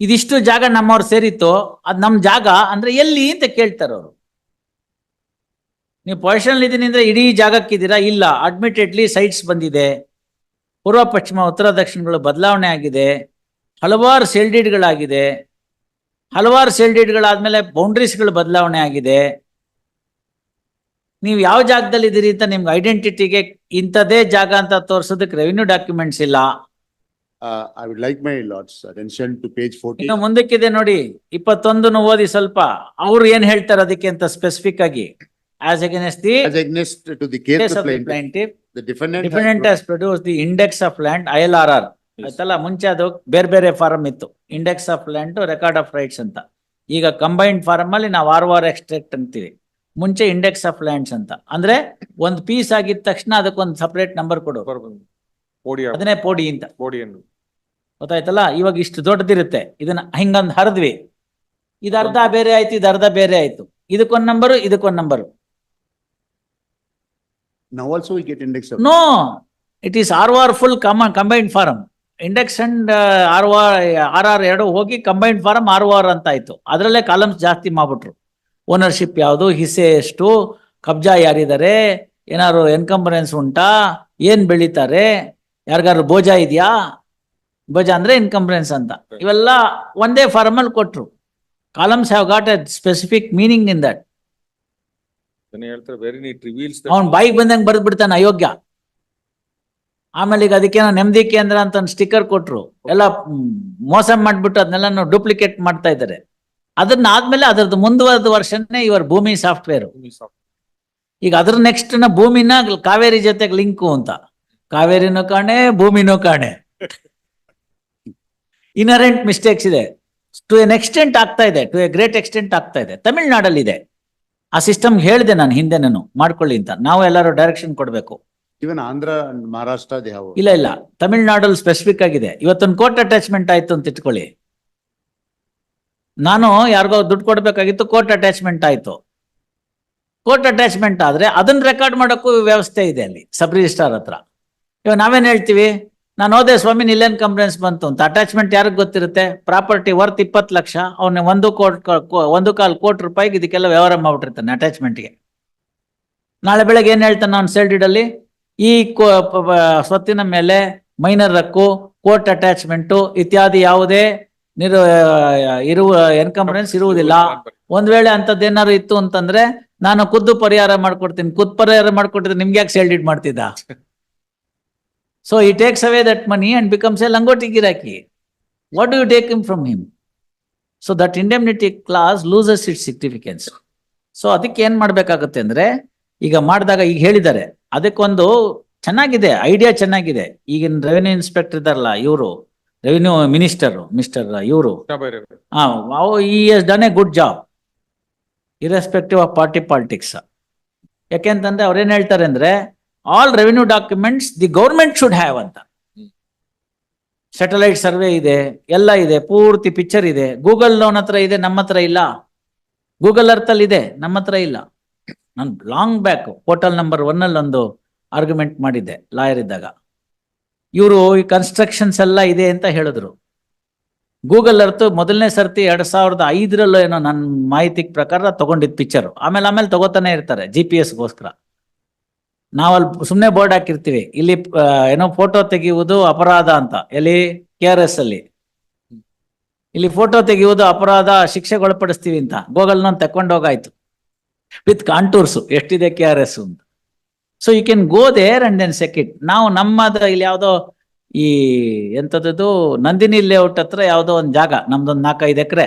ಇದಿಷ್ಟು ಜಾಗ ನಮ್ಮವ್ರು ಸೇರಿತ್ತು, ಅದು ನಮ್ಮ ಜಾಗ ಅಂದ್ರೆ ಎಲ್ಲಿ ಅಂತ ಕೇಳ್ತಾರೆ ಅವರು. ನೀವು ಪೊಸಿಷನ್ ಇದ್ದೀನಿ ಅಂದ್ರೆ ಇಡೀ ಜಾಗಕ್ಕಿದ್ದೀರಾ? ಇಲ್ಲ. ಅಡ್ಮಿಟೆಡ್ಲಿ ಸೈಟ್ಸ್ ಬಂದಿದೆ. ಪೂರ್ವ, ಪಶ್ಚಿಮ, ಉತ್ತರ, ದಕ್ಷಿಣಗಳು ಬದಲಾವಣೆ ಆಗಿದೆ. ಹಲವಾರು ಸೆಲ್ಡೀಡ್ಗಳಾಗಿದೆ. ಹಲವಾರು ಸೆಲ್ಡೀಡ್ಗಳಾದ್ಮೇಲೆ ಬೌಂಡ್ರೀಸ್ಗಳು ಬದಲಾವಣೆ ಆಗಿದೆ. ನೀವು ಯಾವ ಜಾಗದಲ್ಲಿ ಇದ್ದೀರಿ ಅಂತ ನಿಮ್ಗೆ ಐಡೆಂಟಿಟಿಗೆ ಇಂಥದೇ ಜಾಗ ಅಂತ ತೋರ್ಸೋದಕ್ಕೆ ರೆವಿನ್ಯೂ ಡಾಕ್ಯುಮೆಂಟ್ಸ್ ಇಲ್ಲ. Uh, I would like my lord's attention to page. ಇನ್ನು ಮುಂದಕ್ಕಿದೆ ನೋಡಿ ಇಪ್ಪತ್ತೊಂದನ್ನು ಓದಿ ಸ್ವಲ್ಪ. ಅವ್ರು ಏನ್ ಹೇಳ್ತಾರೆ ಅದಕ್ಕೆ ಅಂತ ಸ್ಪೆಸಿಫಿಕ್ ಆಗಿ. As against the As against to the case case of plaintiff, ಪ್ಲಾಂಟಿವ್ the defendant. has dependent ಹಸ್ produce the index of land I L R R ಆಯ್ತಲ್ಲ? ಮುಂಚೆ ಅದು ಬೇರೆ ಬೇರೆ ಫಾರಂ ಇತ್ತು. Index of land record of rights ಅಂತ. ಈಗ combined form ಅಲ್ಲಿ ನಾವು ಆರ್ ಆರ್ ಎಕ್ಸ್ಟ್ರಾಕ್ಟ್ ಅಂತೀವಿ. ಮುಂಚೆ ಇಂಡೆಕ್ಸ್ ಆಫ್ ಲ್ಯಾಂಡ್ಸ್ ಅಂತ. ಅಂದ್ರೆ ಒಂದ್ ಪೀಸ್ ಆಗಿದ ತಕ್ಷಣ ಅದಕ್ಕೊಂದು ಸಪರೇಟ್ ನಂಬರ್ ಕೊಡು. ಪೋಡಿ ಅದನ್ನೇ ಪೋಡಿ ಅಂತ. ಪೋಡಿ ಅನ್ನು ಗೊತ್ತಾಯ್ತಲ್ಲ? ಇವಾಗ ಇಷ್ಟು ದೊಡ್ಡದಿರುತ್ತೆ. ಇದನ್ನ ಹಿಂಗಂದ್ ಹರಿದ್ವಿ. ಇದು ಅರ್ಧ ಬೇರೆ ಆಯ್ತು ಇದ ಅರ್ಧ ಬೇರೆ ಆಯ್ತು. ಇದಕ್ಕೊಂದ್ number ಇದಕ್ಕೊಂದ್ number Now also we get index of. No it is R R full ಕಮ combined form index and R R R ಎರಡು ಹೋಗಿ ಕಂಬೈನ್ಡ್ ಫಾರಂ ಆರ್ ಆರ್ ಅಂತ ಆಯ್ತು. ಅದರಲ್ಲೇ ಕಾಲಮ್ಸ್ ಜಾಸ್ತಿ ಮಾಡ್ಬಿಟ್ರು. ಓನರ್ಶಿಪ್ ಯಾವುದು ಹಿಸೆ ಎಷ್ಟು ಕಬ್ಜಾ ಯಾರಿದ್ದಾರೆ ಏನಾದ್ರು ಎನ್ಕಂಬರೆನ್ಸ್ ಉಂಟಾ ಏನ್ ಬೆಳಿತಾರೆ? ಯಾರಿಗಾರು ಭೋಜ ಇದೆಯಾ? ಭೋಜ ಅಂದ್ರೆ ಇನ್ಕಂಪ್ರೆನ್ಸ್ ಅಂತ. ಇವೆಲ್ಲ ಒಂದೇ ಫಾರ್ಮಲ್ ಕೊಟ್ರು. Columns have got a specific meaning in that ಅವ್ನ್ ಬಾಯಿಗೆ ಬಂದಂಗೆ ಬರೆದ್ ಬಿಡ್ತಾನೆ ಅಯೋಗ್ಯ. ಆಮೇಲೆ ಈಗ ಅದಕ್ಕೇನೋ ನೆಮ್ಮದಿ ಕೇಂದ್ರ ಅಂತ ಒಂದು ಸ್ಟಿಕ್ಕರ್ ಕೊಟ್ರು. ಎಲ್ಲ ಮೋಸ ಮಾಡ್ಬಿಟ್ಟು ಅದನ್ನೆಲ್ಲ ಡೂಪ್ಲಿಕೇಟ್ ಮಾಡ್ತಾ ಇದ್ದಾರೆ ಅದನ್ನ ಆದ್ಮೇಲೆ ಅದರದ್ದು ಮುಂದುವರೆದ ವರ್ಷನೇ ಇವರ ಭೂಮಿ ಸಾಫ್ಟ್ವೇರ್ ಈಗ ಅದ್ರ ನೆಕ್ಸ್ಟ್ನ ಭೂಮಿನ ಕಾವೇರಿ ಜೊತೆಗೆ ಲಿಂಕು ಅಂತ. ಕಾವೇರಿನೂ ಕಾಣೆ ಭೂಮಿನೂ ಕಾಣೆ. ಇನರೆಂಟ್ ಮಿಸ್ಟೇಕ್ಸ್ ಇದೆ. ಟು ಎನ್ ಎಕ್ಸ್ಟೆಂಟ್ ಆಗ್ತಾ ಇದೆ ಟು ಎ ಗ್ರೇಟ್ ಎಕ್ಸ್ಟೆಂಟ್ ಆಗ್ತಾ ಇದೆ. ತಮಿಳ್ನಾಡಲ್ಲಿ ಇದೆ ಆ ಸಿಸ್ಟಮ್ ಹೇಳಿದೆ ನಾನು ಹಿಂದೆ ನಾನು ಮಾಡ್ಕೊಳ್ಳಿ ಅಂತ. ನಾವು ಎಲ್ಲರೂ ಡೈರೆಕ್ಷನ್ ಕೊಡ್ಬೇಕು. ಇವನ್ ಆಂಧ್ರ ಮಹಾರಾಷ್ಟ್ರ ಇಲ್ಲ ಇಲ್ಲ. ತಮಿಳ್ನಾಡಲ್ಲಿ ಸ್ಪೆಸಿಫಿಕ್ ಆಗಿದೆ. ಇವತ್ತೊಂದು ಕೋರ್ಟ್ ಅಟ್ಯಾಚ್ಮೆಂಟ್ ಆಯ್ತು ಅಂತ ಇಟ್ಕೊಳ್ಳಿ. ನಾನು ಯಾರಿಗೋ ದುಡ್ಡು ಕೊಡ್ಬೇಕಾಗಿತ್ತು ಕೋರ್ಟ್ ಅಟ್ಯಾಚ್ಮೆಂಟ್ ಆಯ್ತು. ಕೋರ್ಟ್ ಅಟ್ಯಾಚ್ಮೆಂಟ್ ಆದ್ರೆ ಅದನ್ನ ರೆಕಾರ್ಡ್ ಮಾಡೋಕ್ಕೂ ವ್ಯವಸ್ಥೆ ಇದೆ ಅಲ್ಲಿ ಸಬ್ ರಿಜಿಸ್ಟ್ರಾರ್ ಹತ್ರ. ಇವಾಗ ನಾವೇನ್ ಹೇಳ್ತೀವಿ? ನಾನು ಹೋದೆ ಸ್ವಾಮಿ ನಿಲ್ಲೇನ್ ಕಂಪ್ಲೇಂಟ್ಸ್ ಬಂತು ಅಂತ. ಅಟ್ಯಾಚ್ಮೆಂಟ್ ಯಾರಿಗ್ ಗೊತ್ತಿರುತ್ತೆ? ಪ್ರಾಪರ್ಟಿ ವರ್ತ್ ಇಪ್ಪತ್ತು ಲಕ್ಷ. ಅವನ ಒಂದು ಕೋಟ್ ಒಂದು ಕಾಲ್ ಕೋಟಿ ರೂಪಾಯಿಗೆ ಇದಕ್ಕೆಲ್ಲ ವ್ಯವಹಾರ ಮಾಡ್ಬಿಟ್ಟಿರ್ತಾನೆ ಅಟ್ಯಾಚ್ಮೆಂಟ್ಗೆ ನಾಳೆ ಬೆಳಗ್ಗೆ ಏನ್ ಹೇಳ್ತಾನೆ ಅವ್ನು ಸೇಲ್ ಅಲ್ಲಿ? ಈ ಸ್ವತ್ತಿನ ಮೇಲೆ ಮೈನರ್ ಹಕ್ಕು ಕೋರ್ಟ್ ಅಟ್ಯಾಚ್ಮೆಂಟು ಇತ್ಯಾದಿ ಯಾವುದೇ ನಿರು ಇರುವ ಎನ್ಕಂಪ್ಲೇನ್ಸ್ ಇರುವುದಿಲ್ಲ. ಒಂದ್ ವೇಳೆ ಅಂತದ್ದೇನಾರು ಇತ್ತು ಅಂತಂದ್ರೆ ನಾನು ಖುದ್ದು ಪರಿಹಾರ ಮಾಡ್ಕೊಡ್ತೀನಿ. ಖುದ್ ಪರಿಹಾರ ಮಾಡ್ಕೊಟ್ಟಿದ್ರೆ ನಿಮ್ಗೆ ಯಾಕೆ ಸೆಲ್ಡಿಡ್ ಡೀಡ್ ಮಾಡ್ತಿದ್ದ? So he takes away that money and becomes a ಲಂಗೋಟಿ ಗಿರಾಕಿ what do you take him from him so that indemnity clause loses it significance so ಅದಕ್ಕೆ ಏನ್ ಮಾಡ್ಬೇಕಾಗತ್ತೆ ಅಂದ್ರೆ ಈಗ ಮಾಡಿದಾಗ ಈಗ ಹೇಳಿದ್ದಾರೆ ಅದಕ್ಕೊಂದು ಚೆನ್ನಾಗಿದೆ ಐಡಿಯಾ ಚೆನ್ನಾಗಿದೆ. ಈಗಿನ ರೆವೆನ್ಯೂ ಇನ್ಸ್ಪೆಕ್ಟರ್ ಇದಾರಲ್ಲ ಇವರು ರೆವಿನ್ಯೂ ಮಿನಿಸ್ಟರ್ ಮಿಸ್ಟರ್ ಇವರು. He has done a good job irrespective of party politics ಯಾಕೆಂತಂದ್ರೆ ಅವ್ರೇನ್ ಹೇಳ್ತಾರೆ ಅಂದ್ರೆ all revenue documents the government should have ಅಂತ. ಸ್ಯಾಟಲೈಟ್ ಸರ್ವೆ ಇದೆ ಎಲ್ಲ ಇದೆ ಪೂರ್ತಿ ಪಿಕ್ಚರ್ ಇದೆ. ಗೂಗಲ್ ಲೋನ್ ಹತ್ರ ಇದೆ ನಮ್ಮ ಹತ್ರ ಇಲ್ಲ. ಗೂಗಲ್ ಅರ್ತ್ ಅಲ್ಲಿ ಇದೆ ನಮ್ಮ ಹತ್ರ ಇಲ್ಲ. ನಾನು long back hotel number one ಅಲ್ಲಿ ಒಂದು ಆರ್ಗ್ಯುಮೆಂಟ್ ಮಾಡಿದ್ದೆ ಲಾಯರ್ ಇದ್ದಾಗ. ಇವರು ಈ ಕನ್ಸ್ಟ್ರಕ್ಷನ್ಸ್ ಎಲ್ಲ ಇದೆ ಅಂತ ಹೇಳಿದ್ರು. ಗೂಗಲ್ ಅರ್ತ್ ಮೊದಲನೇ ಸರ್ತಿ ಎರಡ್ ಸಾವಿರದ ಐದರಲ್ಲೋ ಏನೋ ನನ್ನ ಮಾಹಿತಿ ಪ್ರಕಾರ ತಗೊಂಡಿದ್ದ ಪಿಕ್ಚರ್ ಆಮೇಲೆ ಆಮೇಲೆ ತಗೋತಾನೆ ಇರ್ತಾರೆ ಜಿ ಪಿ ಎಸ್ಗೋಸ್ಕರ ನಾವಲ್ಲಿ ಸುಮ್ಮನೆ ಬೋರ್ಡ್ ಹಾಕಿರ್ತೀವಿ. ಇಲ್ಲಿ ಏನೋ ಫೋಟೋ ತೆಗೆಯುವುದು ಅಪರಾಧ ಅಂತ. ಎಲ್ಲಿ? ಕೆ ಆರ್ ಎಸ್ ಅಲ್ಲಿ. ಇಲ್ಲಿ ಫೋಟೋ ತೆಗೆಯುವುದು ಅಪರಾಧ ಶಿಕ್ಷೆಗೆ ಒಳಪಡಿಸ್ತೀವಿ ಅಂತ. ಗೂಗಲ್ ನಾನು ತಕೊಂಡೋಗಾಯ್ತು ವಿತ್ ಕಾಂಟೂರ್ಸ್. ಎಷ್ಟಿದೆ ಕೆ ಆರ್ ಎಸ್ ಅಂತ. So you can go there and then second ನಾವು ನಮ್ಮದ ಇಲ್ಲಿ ಯಾವುದೋ ಈ ಎಂತದ್ದು, ನಂದಿನಿ ಲೇಔಟ್ ಹತ್ರ ಯಾವುದೋ ಒಂದು ಜಾಗ. ನಮ್ದೊಂದು ನಾಲ್ಕೈದು ಎಕರೆ.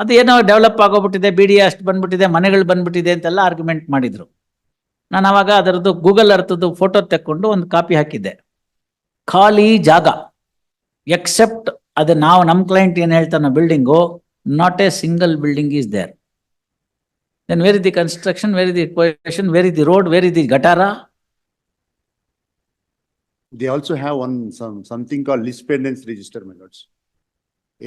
ಅದು ಏನೋ ಡೆವಲಪ್ ಆಗೋಗ್ಬಿಟ್ಟಿದೆ, ಬಿ ಡಿ ಅಷ್ಟು ಬಂದ್ಬಿಟ್ಟಿದೆ, ಮನೆಗಳು ಬಂದ್ಬಿಟ್ಟಿದೆ ಅಂತೆಲ್ಲ ಆರ್ಗ್ಯುಮೆಂಟ್ ಮಾಡಿದ್ರು. ನಾನು ಅವಾಗ ಅದರದ್ದು ಗೂಗಲ್ ಅರ್ಥದ್ದು ಫೋಟೋ ತೆಕ್ಕೊಂಡು ಒಂದು ಕಾಪಿ ಹಾಕಿದ್ದೆ. ಖಾಲಿ ಜಾಗ. ಎಕ್ಸೆಪ್ಟ್ ಅದು ನಾವು ನಮ್ಮ ಕ್ಲೈಂಟ್ ಏನು ಹೇಳ್ತಾನೋ building not a single building is there then where the construction where the question where the road where the ಗಟಾರ They also have one, some, something called list pendants register, my lords.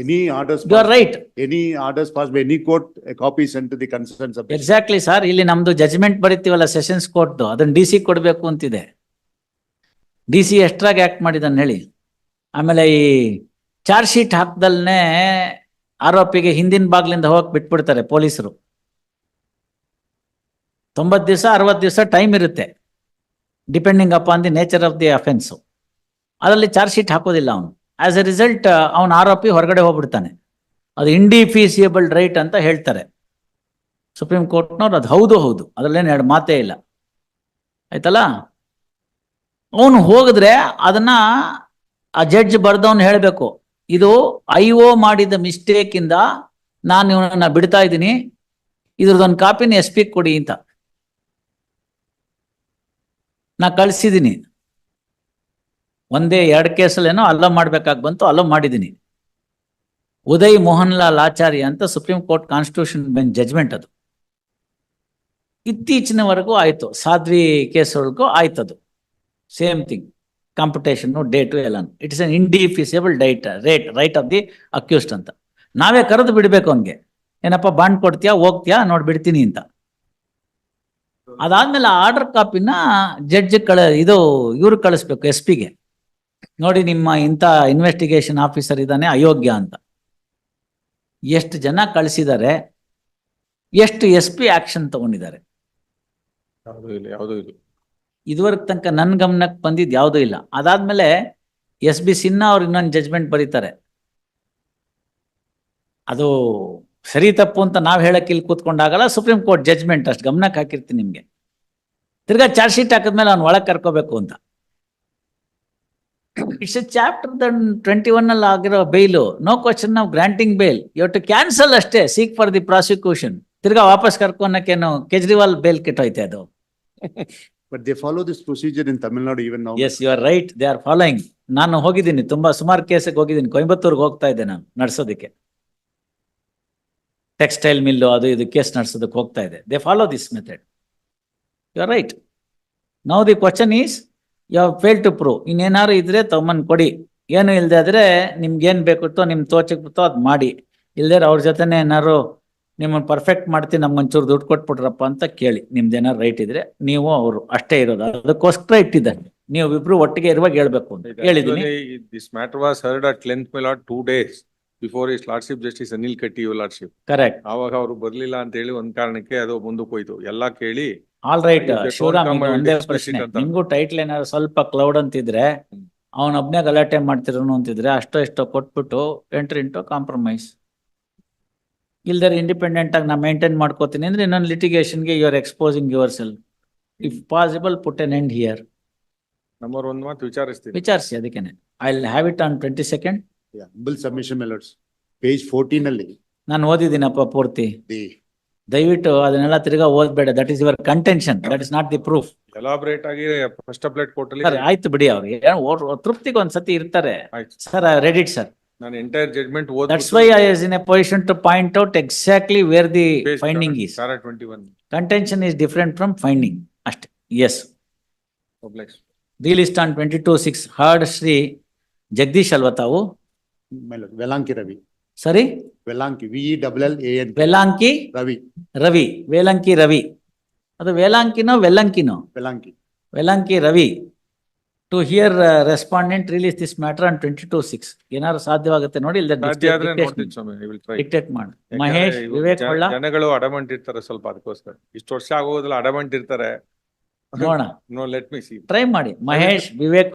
Any orders. You are passed- right Any orders passed by any court, a copy the sent to the concerned sub. Exactly sir ಇಲ್ಲಿ ನಮ್ದು judgment ಬರಿತೀವಲ್ಲ sessions court ಅದನ್ನ D C ಕೊಡಬೇಕು ಅಂತಿದೆ. D C ಎಷ್ಟ್ರಾಗಿ act ಮಾಡಿದಾನೆ ಹೇಳಿ. ಆಮೇಲೆ ಈ ಚಾರ್ಜ್ ಶೀಟ್ ಹಾಕ್ದಲ್ನೇ ಆರೋಪಿಗೆ ಹಿಂದಿನ ಬಾಗ್ಲಿಂದ ಹೋಗಕ್ ಬಿಟ್ಬಿಡ್ತಾರೆ ಪೊಲೀಸರು. ತೊಂಬತ್ತು ದಿವಸ ಅರವತ್ತು ದಿವಸ ಟೈಮ್ ಇರುತ್ತೆ. Depending upon the nature of the offence ಅದರಲ್ಲಿ ಚಾರ್ಜ್ ಶೀಟ್ ಹಾಕೋದಿಲ್ಲ ಅವನು. ಆಸ್ ಎ ರಿಸಲ್ಟ್ ಅವನ ಆರೋಪಿ ಹೊರಗಡೆ ಹೋಗ್ಬಿಡ್ತಾನೆ. ಅದು ಇಂಡಿಫೀಸಿಯಬಲ್ ರೈಟ್ ಅಂತ ಹೇಳ್ತಾರೆ. ಸುಪ್ರೀಂ ಕೋರ್ಟ್ನವ್ರು ಅದು ಹೌದು ಹೌದು. ಅದರಲ್ಲೇನು ಎರಡು ಮಾತೇ ಇಲ್ಲ. ಆಯ್ತಲ್ಲ? ಅವನು ಹೋಗಿದ್ರೆ ಅದನ್ನ ಆ ಜಡ್ಜ್ ಬರ್ದವನು ಹೇಳಬೇಕು. ಇದು ಐ ಒ ಮಾಡಿದ ಮಿಸ್ಟೇಕ್ ಇಂದ ನಾನು ಇವನನ್ನ ಬಿಡ್ತಾ ಇದ್ದೀನಿ. ಇದ್ರದೊಂದು ಕಾಪಿನ ಎಸ್ ಪಿ ಕೊಡಿ ಅಂತ. ನಾ ಕಳ್ಸಿದ್ದೀನಿ ಒಂದೇ ಎರಡು ಕೇಸಲ್ಲೇನೋ ಅಲ್ಲ ಮಾಡ್ಬೇಕಾಗಿ ಬಂತು ಅಲ್ಲ ಮಾಡಿದ್ದೀನಿ ಉದಯ್ ಮೋಹನ್ ಲಾಲ್ ಆಚಾರ್ಯ ಅಂತ Supreme Court constitution bench judgment ಅದು. ಇತ್ತೀಚಿನವರೆಗೂ ಆಯ್ತು, ಸಾಧ್ವಿ ಆಯ್ತು ಅದು ಸೇಮ್ ಥಿಂಗ್ ಕಾಂಪಿಟೇಷನ್ ಡೇಟು ಎಲ್ಲ ಇಟ್ಸ್ ಎನ್ ಇಂಡಿಫಿಸಿಬಲ್ ಡೈಟ್ ರೇಟ್ ರೈಟ್ ಆಫ್ ದಿ ಅಕ್ಯೂಸ್ಡ್ ಅಂತ. ನಾವೇ ಕರೆದು ಬಿಡ್ಬೇಕು ಅವನ್ಗೆ. ಏನಪ್ಪ ಬಾಂಡ್ ಕೊಡ್ತೀಯಾ, ಹೋಗ್ತೀಯಾ, ನೋಡಿ ಬಿಡ್ತೀನಿ ಅಂತ. ಅದಾದ್ಮೇಲೆ ಆರ್ಡರ್ ಕಾಪಿನ ಜಡ್ಜ್ ಕಳ, ಇದು ಇವ್ರಿಗೆ ಕಳಿಸ್ಬೇಕು ಎಸ್ ಪಿಗೆ ನೋಡಿ ನಿಮ್ಮ ಇಂಥ ಇನ್ವೆಸ್ಟಿಗೇಷನ್ ಆಫೀಸರ್ ಇದ್ದಾನೆ ಅಯೋಗ್ಯ ಅಂತ. ಎಷ್ಟು ಜನ ಕಳಿಸಿದ್ದಾರೆ ಎಷ್ಟು ಎಸ್ ಪಿ ಆಕ್ಷನ್ ತಗೊಂಡಿದ್ದಾರೆ. ಇದುವರೆಗೆ ತನಕ ನನ್ನ ಗಮನಕ್ಕೆ ಬಂದಿದ್ದು ಯಾವುದೂ ಇಲ್ಲ. ಅದಾದ್ಮೇಲೆ ಎಸ್ ಬಿ ಸಿನ್ಹಾ ಅವ್ರು ಇನ್ನೊಂದು ಜಜ್ಮೆಂಟ್ ಬರೀತಾರೆ. ಅದು ಸರಿ ತಪ್ಪು ಅಂತ ನಾವು ಹೇಳಕ್ ಇಲ್ಲಿ ಕೂತ್ಕೊಂಡಾಗಲ್ಲ ಸುಪ್ರೀಂ ಕೋರ್ಟ್ ಜಜ್ಮೆಂಟ್ ಅಷ್ಟು ಗಮನಕ್ಕೆ ಹಾಕಿರ್ತೀನಿ ನಿಮ್ಗೆ. ತಿರ್ಗಾ ಚಾರ್ಜ್ ಶೀಟ್ ಹಾಕಿದ್ಮೇಲೆ ಅವ್ನು ಒಳಗೆ ಕರ್ಕೋಬೇಕು ಅಂತ. It's a chapter then twenty one ಅಲ್ಲಿ ಆಗಿರೋ ಬೈಲು ನೋ ಕ್ವಶನ್ ನಾವು granting bail you to cancel ಅಷ್ಟೇ. ಸೀಕ್ ಫಾರ್ ದಿ ಪ್ರಾಸಿಕ್ಯೂಷನ್ ತಿರ್ಗಾ ವಾಪಸ್ ಕರ್ಕೊನಕ್ಕೇನು ಕೇಜ್ರಿವಾಲ್ ಬೇಲ್ ಕೆಟ್ಟೋಯ್ತೆ ಅದು. But they follow this procedure in Tamil Nadu even now. Yes you are right they are following ನಾನು ಹೋಗಿದ್ದೀನಿ. ತುಂಬಾ ಸುಮಾರು ಕೇಸಿಗೆ ಹೋಗಿದ್ದೀನಿ. ಕೊಯಂಬತ್ತೂರ್ಗೆ ಹೋಗ್ತಾ ಇದ್ದೆ ನಾನು ನಡ್ಸೋದಕ್ಕೆ. ಟೆಕ್ಸ್ಟೈಲ್ ಮಿಲ್ಲು ಅದು ಇದು ಕೇಸ್ ನಡೆಸೋದಕ್ಕೆ ಹೋಗ್ತಾ ಇದೆ. They follow this method you are right now the question is you have fail to prove. ಇನ್ನೇನಾದ್ರು ಇದ್ರೆ ತಗೊಂಬಂದ್ ಕೊಡಿ. ಏನು ಇಲ್ಲದೆ ಆದ್ರೆ ನಿಮ್ಗೆ ಏನ್ ಬೇಕಿತ್ತೋ ನಿಮ್ ತೋಚಕ್ ಬಿತ್ತೋ ಅದ್ ಮಾಡಿ. ಇಲ್ದೇ ಅವ್ರ ಜೊತೆನೆ ಏನಾರು ನಿಮ್ಮನ್ನ ಪರ್ಫೆಕ್ಟ್ ಮಾಡ್ತೀನಿ ನಮ್ಗೆ ಒಂಚೂರು ದುಡ್ಡು ಕೊಟ್ಬಿಟ್ರಪ್ಪ ಅಂತ ಕೇಳಿ. ನಿಮ್ದು ಏನಾರು ರೈಟ್ ಇದ್ರೆ ನೀವು ಅವರು ಅಷ್ಟೇ ಇರೋದು. ಅದಕ್ಕೋಸ್ಕರ ಇಟ್ಟಿದ್ದಾರೆ. ನೀವು ಇಬ್ರು ಒಟ್ಟಿಗೆ ಇರುವಾಗ ಹೇಳ್ಬೇಕು ಅಂತ ಹೇಳಿದೀನಿ. This matter was heard at length my at two days before his lordship justice Anil Katti lordship correct ಆವಾಗ ಅವರು ಬರ್ಲಿಲ್ಲ ಅಂತ ಹೇಳಿ ಒಂದ್ ಕಾರಣಕ್ಕೆ ಅದು ಮುಂದಕ್ಕೆ ಹೋಯ್ತು. ಎಲ್ಲಾ ಕೇಳಿ all right If they don't Shivaram come, I will ಒಂದೇ discuss it ಪ್ರಶ್ನೆ. ಅಂತ. ನಿಮ್ಗೂ ಟೈಟ್ಲ್ ಏನಾದ್ರು ಸ್ವಲ್ಪ ಕ್ಲೌಡ್ ಅಂತಿದ್ರೆ. ಅವನ ಒಬ್ನೇ ಗಲಾಟೆ ಮಾಡ್ತಿರೋನು ಅಂತಿದ್ರೆ ಅಷ್ಟೋ ಇಷ್ಟೋ ಕೊಟ್ಬಿಟ್ಟು ಎಂಟ್ರಿ ಇಂಟು ಕಾಂಪ್ರಮೈಸ್ ಇಲ್ದರೆ ಇಂಡಿಪೆಂಡೆಂಟ್ ಆಗಿ ನಾ ಮೇಂಟೈನ್ ಮಾಡ್ಕೋತೀನಿ ಅಂದ್ರೆ ಇನ್ನೊಂದು ಲಿಟಿಗೇಷನ್ಗೆ you are exposing your self if possible put an end here number ಒಂದ್ ಮಾತು ವಿಚಾರಿಸ್ತೀನಿ. ವಿಚಾರಿಸಿ ಅದಕ್ಕೇನೆ. I will have it on twenty second Yeah, humble submission, my lords. Page fourteen ನಾನು ಓದಿದ್ದೀನಪ್ಪ ಪೂರ್ತಿ. The, ದಯವಿಟ್ಟು ಅದನ್ನೆಲ್ಲ ತಿರ್ಗಾ ಓದ್ಬೇಡ. That is your contention that is not the proof elaborate ಆಗಿ ಫಸ್ಟ್ ಅಪ್ಲೇಟ್ ಕೋರ್ಟಲ್ಲಿ ಸರ್ ಆಯ್ತು ಬಿಡಿ ಅವ್ರಿಗೆ ತೃಪ್ತಿಗೆ ಒಂದ್ಸತಿ ಇರ್ತಾರೆ. ಆಯ್ತು. ಸರ್ ರೆಡಿಟ್ ಸರ್ ನಾನು entire judgment That's why I is in a position to point out exactly where the finding is. Para twenty one contention is different from finding ಅಷ್ಟೇ. As publics release on twenty two six heard Shri Jagadish ಅಲ್ವಾ ತಾವು? my lord, ಸರಿ? Velanki, V double L N Velanki Ravi Velanki Ravi, Velanki Ravi. ಅದು ವೇಲಾಂಕಿನೋ ವೆಲ್ಲಂಕಿನೋ? Velanki Velanki Ravi. To hear respondent release this matter on twenty two six ಏನಾದ್ರು ಸಾಧ್ಯವಾಗುತ್ತೆ ನೋಡಿ ಇಲ್ಲದೆ dictate ಮಾಡಿ ಮಹೇಶ್ ವಿವೇಕ್ ಹೊಳ್ಳ ಜನಗಳು ಅಡಮಂಟ್ ಇರ್ತಾರೆ ಸ್ವಲ್ಪ ಅದಕ್ಕೋಸ್ಕರ ಇಷ್ಟು ವರ್ಷ ಆಗೋದಿಲ್ಲ ಅಡಮಂಟ್ ಇರ್ತಾರೆ ನೋಡೋಣ. No let me see try ಮಾಡಿ. ಮಹೇಶ್ ವಿವೇಕ್